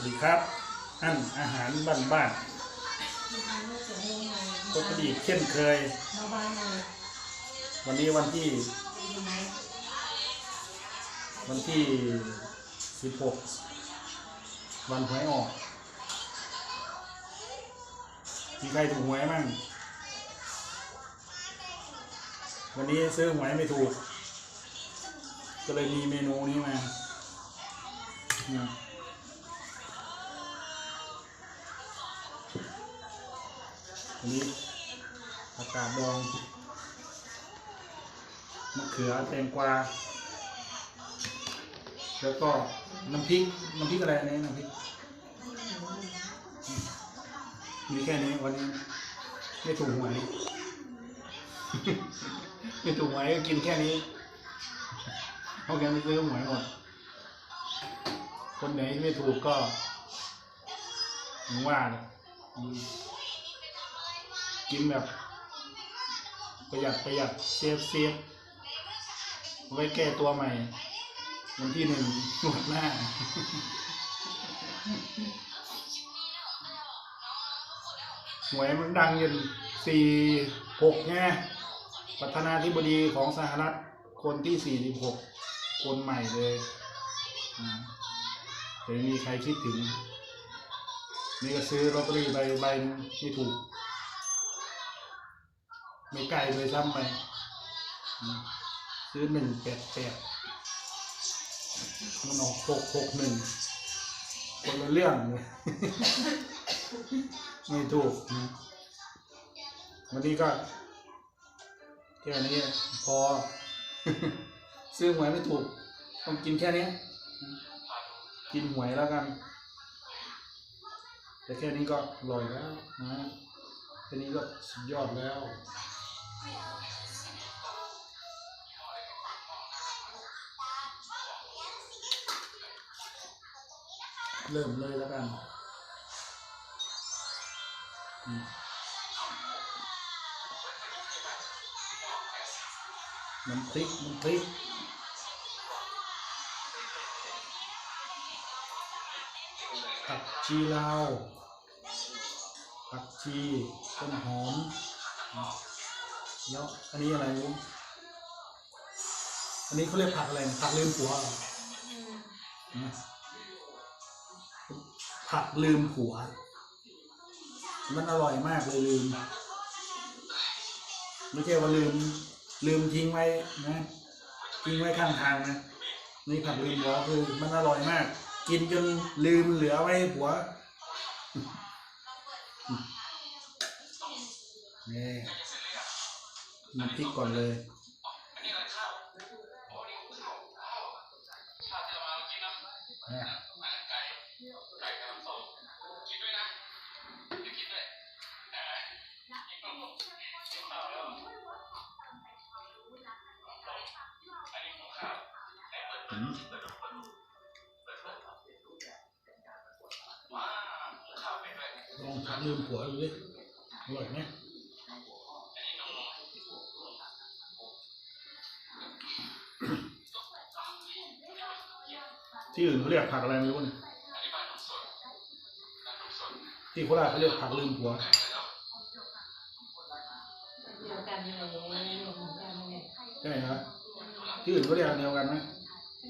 วัสดีครับอันอาหารบ้านบ้านๆปกติเช่นเคยมาบ้านเลยวันนี้วันที่ วันที่สิบหกวันหวยออก มีใครถูกหวยมั่งวันนี้ซื้อหวยไม่ถูก ก็เลยมีเมนูนี้มา อันนี้ผักกาดดองมะเขือแตงกวา แล้วก็น้ำพริก น้ำพริกอะไรนี่น้ำพริก มีแค่นี้วันนี้ ไม่ถูกหวย ไม่ถูกหวยก็กินแค่นี้เพราะแกไม่ซื้อหวยหมด คนไหนไม่ถูกก็ว่านะอืม กินแบบประหยัดประหยัดเซฟเซฟไว้แก้ตัวใหม่ วันที่หนึ่งหนวดหน้า หวยมันดังอยันสี่หกไงประธานาธิบดีของสหรัฐคนที่สี่สิบหกคนใหม่เลยอ่าแต่ไม่มีใครคิดถึง นี่ก็ซื้อลอตเตอรี่ใบใบหนึ่งไม่ถูก ไม่ใกล้เลยซ้ำไปอืมซื้อหนึ่งแปดแปดมันออกหกหกหนึ่งคนละเรื่องเลยไม่ถูกนะวันนี้ก็แค่นี้พอ ซื้อหวยไม่ถูก ต้องกินแค่นี้ กินหวยแล้วกัน แต่แค่นี้ก็อร่อยแล้วนะแค่นี้ก็สุดยอดแล้ว เริ่มเลยแล้วกันน้ำพริกน้ำพริกผักชีลาวผักชีต้นหอม แล้วอันนี้อะไรรู้อันนี้เขาเรียกผักอะไรนะผักลืมผัวเหรอนะผักลืมผัว มันอร่อยมากเลยลืม ไม่ใช่ว่าลืม ลืมทิ้งไว้นะทิ้งไว้ข้างทางนะนี่ผักลืมผัวคือมันอร่อยมาก กินจนลืมเหลือไว้ห้ผัวเนี่ย น้ำพริกก่อนเลยนะอืมลองผักลืมผัวดูดิอร่อยไหม ที่อื่นเขาเรียกผักอะไรไม่รู้เนี่ยที่โคราชเขาเรียกผักลืมผัวเดียวกันเลยเดียวกันเลยใช่ไหมครับที่อื่นเขาเรียกเดียวกันไหม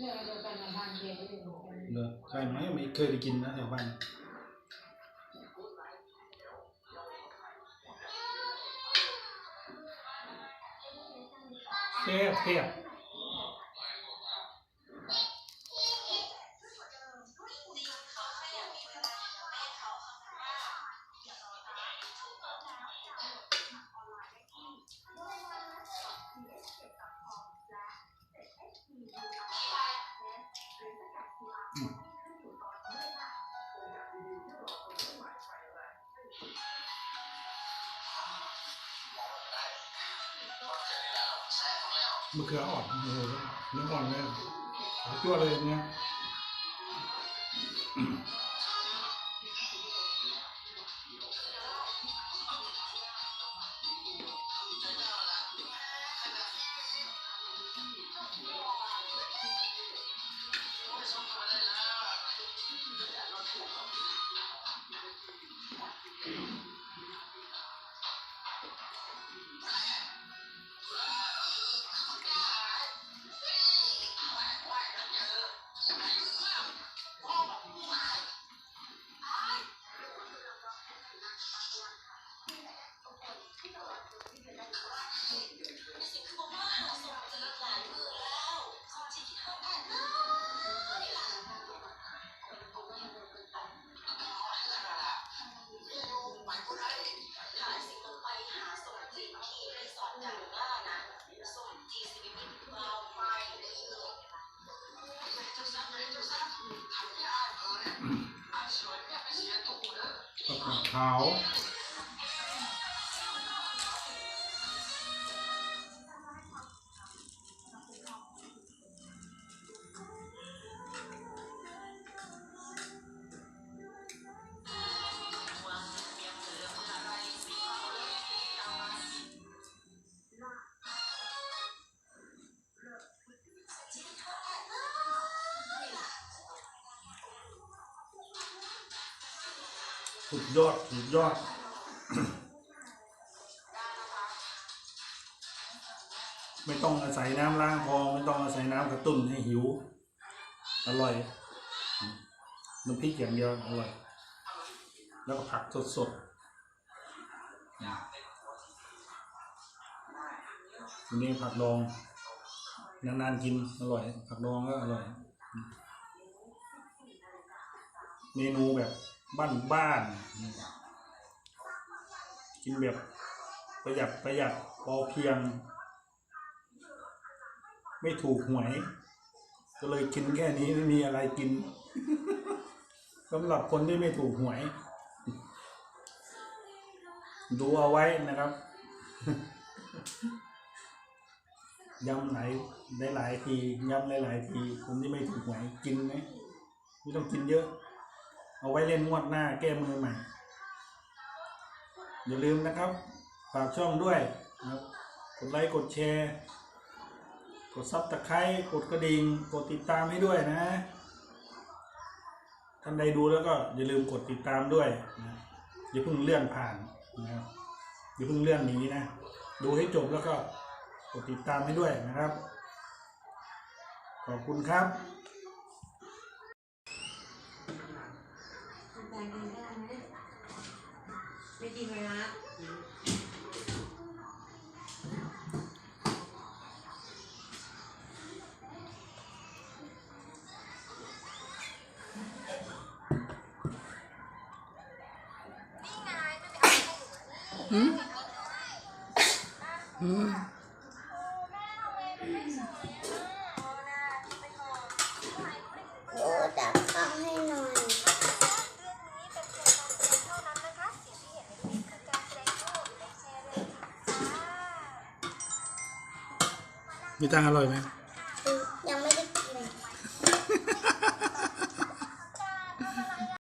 เนเดียวกันมาทางเดียวกันเลยเหรอใช่ไหมไม่เคยไปกินนะแถวบ้านแซ่บแซ่บ มะเขืออ่อนโอ้โหเนื้ออ่อนเลยตัวเลยเนี่ย ผั สุดยอด สุดยอด ไม่ต้องอาศัยน้ำล้างคอไม่ต้องอาศัยน้ำกระตุ้นให้หิว อร่อยน้ำพริกอย่างเดียวอร่อย แล้วก็ผักสดๆวันนี้ผักดองนานๆกินอร่อย ผักดองก็อร่อย เมนูแบบ บ้านๆกินแบบประหยัดประหยัดพอเพียง ไม่ถูกหวย ก็เลยกินแค่นี้ไม่มีอะไรกินสำหรับคนที่ไม่ถูกหวย ดูเอาไว้นะครับย้ำหลายได้หลายทีย้ำหลาย ๆ ทีคนที่ไม่ถูกหวยกินไหมไม่ต้องกินเยอะ เอาไว้เล่นงวดหน้าแก้มือใหม่ อย่าลืมนะครับ ฝากช่องด้วยนะครับกดไลค์กดแชร์ กดซับตะไคร้กดกระดิ่งกดติดตามให้ด้วยนะท่านใดดูแล้วก็อย่าลืมกดติดตามด้วยนะอย่าเพิ่งเลื่อนผ่านนะครับอย่าเพิ่งเลื่อนหนีนะ ดูให้จบแล้วก็กดติดตามให้ด้วยนะครับ ขอบคุณครับ ทำใจกินได้ไหมไม่กินเลยนะโมีตังอร่อยไหม